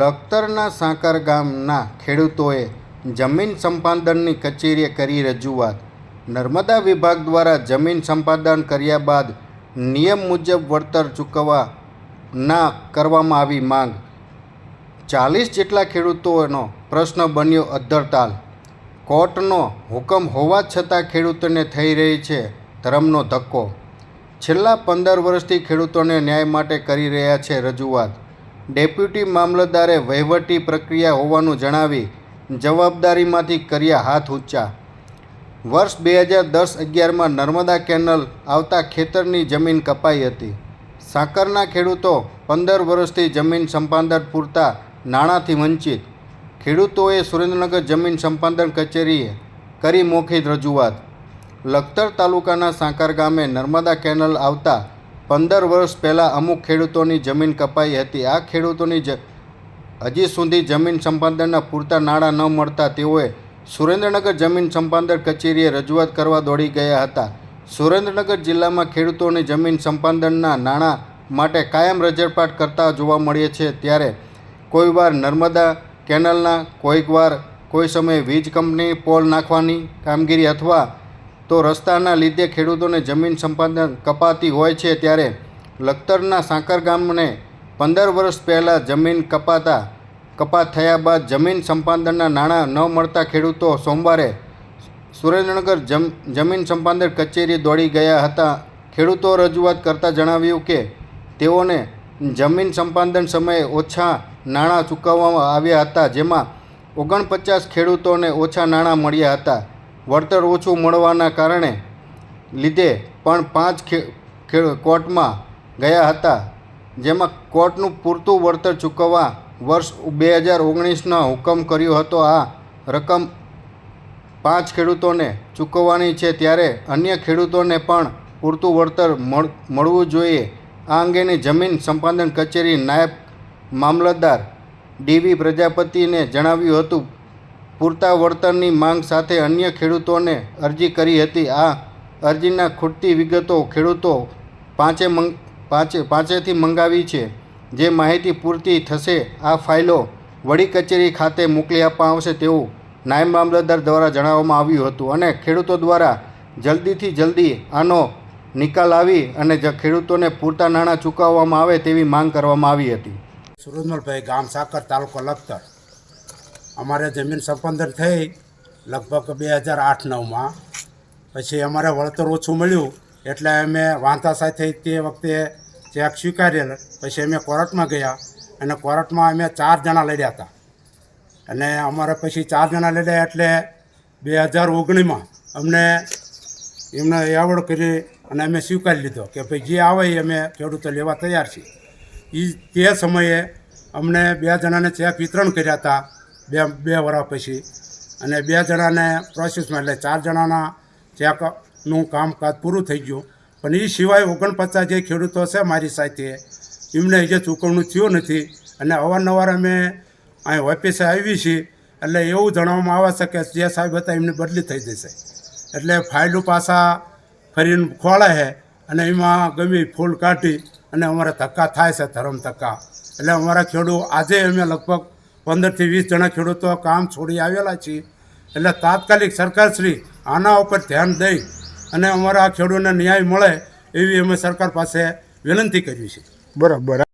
લખતરના સાંકર ગામના ખેડૂતોએ જમીન સંપાદનની કચેરીએ કરી રજૂઆત. નર્મદા વિભાગ દ્વારા જમીન સંપાદન કર્યા બાદ નિયમ મુજબ વળતર ચૂકવવા ના કરવામાં આવી માંગ. ચાલીસ જેટલા ખેડૂતોનો પ્રશ્ન બન્યો અદ્ધરતાલ કોર્ટનો હુકમ હોવા છતાં ખેડૂતોને થઈ રહી છે ધર્મનો ધક્કો. છેલ્લા પંદર વર્ષથી ખેડૂતોને ન્યાય માટે કરી રહ્યા છે રજૂઆત. ડેપ્યુટી મામલતદારે વહીવટી પ્રક્રિયા હોવાનું જણાવી જવાબદારીમાંથી કર્યા હાથ ઊંચા. વર્ષ બે હજાર દસ અગિયારમાં નર્મદા કેનલ આવતા ખેતરની જમીન કપાઈ હતી. સાકરના ખેડૂતો પંદર વર્ષથી જમીન સંપાદન પૂરતા નાણાંથી વંચિત. ખેડૂતોએ સુરેન્દ્રનગર જમીન સંપાદન કચેરીએ કરી મોખિત રજૂઆત. લખતર તાલુકાના સાંકર ગામે નર્મદા કેનલ આવતા પંદર વર્ષ પહેલાં અમુક ખેડૂતોની જમીન કપાઈ હતી. આ ખેડૂતોની જ હજી સુધી જમીન સંપાદનના પૂરતા નાણાં ન મળતા તેઓએ સુરેન્દ્રનગર જમીન સંપાદન કચેરીએ રજૂઆત કરવા દોડી ગયા હતા. સુરેન્દ્રનગર જિલ્લામાં ખેડૂતોની જમીન સંપાદનના નાણાં માટે કાયમ રજરપાટ કરતા જોવા મળે છે. ત્યારે કોઈ વાર નર્મદા કેનલના કોઈક વાર કોઈ સમયે વીજ કંપની પોલ નાખવાની કામગીરી અથવા તો રસ્તાના લીધે ખેડૂતોને જમીન સંપાદન કપાતી હોય છે ત્યારે લખતરના સાંકર ગામને પંદર વર્ષ પહેલાં જમીન કપાતા કપાત થયા બાદ જમીન સંપાદનના નાણાં ન મળતા ખેડૂતો સોમવારે સુરેન્દ્રનગર જમ, જમીન સંપાદન કચેરી દોડી ગયા હતા. ખેડૂતો રજૂઆત કરતાં જણાવ્યું કે તેઓને જમીન સંપાદન સમયે ઓછા નાણાં ચૂકવવામાં આવ્યા હતા, જેમાં ઓગણપચાસ ખેડૂતોને ઓછા નાણાં મળ્યા હતા. વળતર ઓછું મળવાના કારણે લીધે પણ પાંચ કોર્ટમાં ગયા હતા, જેમાં કોર્ટનું પૂરતું વળતર ચૂકવવા વર્ષ બે હજાર ઓગણીસનો હુકમ કર્યો હતો. આ રકમ પાંચ ખેડૂતોને ચૂકવવાની છે ત્યારે અન્ય ખેડૂતોને પણ પૂરતું વળતર મળ, મળવું જોઈએ. આ અંગેની જમીન સંપાદન કચેરી નાયબ મામલતદાર ડીવી પ્રજાપતિને જણાવ્યું હતું. પૂરતા વળતરની માંગ સાથે અન્ય ખેડૂતોને અરજી કરી હતી. આ અરજીના ખૂટતી વિગતો ખેડૂતો પાંચે મંગ, પાંચે, પાંચેથી મંગાવી છે. જે માહિતી પૂરતી થશે, આ ફાઇલો વડી કચેરી ખાતે મોકલી આપવામાં આવશે તેવું નાયબ મામલતદાર દ્વારા જણાવવામાં આવ્યું હતું અને ખેડૂતો દ્વારા જલ્દીથી જલ્દી આનો નિકાલ આવી અને જ ખેડૂતોને પૂરતા નાણાં ચૂકવવામાં આવે તેવી માંગ કરવામાં આવી હતી. સુરજમલભાઈ ગામ સાકર તાલુકો લખતર. અમારે જમીન સંપાદન થઈ લગભગ બે હજાર આઠ નવમાં. પછી અમારે વળતર ઓછું મળ્યું, એટલે અમે વાંધા સાથે તે વખતે ચેક સ્વીકારેલ. પછી અમે કોર્ટમાં ગયા અને કોર્ટમાં અમે ચાર જણા લડ્યા હતા. અને અમારે પછી ચાર જણા લડ્યા એટલે બે હજાર ઓગણીસમાં અમને એમને એવોર્ડ કરી અને અમે સ્વીકારી લીધો કે ભાઈ જે આવે એ અમે ખેડૂતો લેવા તૈયાર છીએ. એ તે સમયે અમને બે જણાને ચેક વિતરણ કર્યા હતા. બે બે વર્ષ પછી. અને બે જણાને પ્રોસેસમાં એટલે ચાર જણાના ચેકનું કામકાજ પૂરું થઈ ગયું. પણ એ સિવાય ઓગણપચાસ જે ખેડૂતો છે મારી સાથે, એમને હજે ચૂકવણું થયું નથી. અને અવારનવાર અમે અહીં ઓફિસે આવી છીએ, એટલે એવું જણાવવામાં આવે છે કે જે સાહેબ હતા એમની બદલી થઈ જશે. એટલે ફાઇલો પાછા ફરીને ખોળે છે અને એમાં ગમે ફૂલ કાઢી અને અમારા ધક્કા થાય છે, ધરમ ધક્કા. એટલે અમારા ખેડૂત આજે અમે લગભગ પંદરથી વીસ જણા ખેડૂતો કામ છોડી આવેલા છીએ. એટલે તાત્કાલિક સરકારશ્રી આના ઉપર ધ્યાન દઈ અને અમારા ખેડૂતને ન્યાય મળે એવી અમે સરકાર પાસે વિનંતી કરી છે. બરાબર.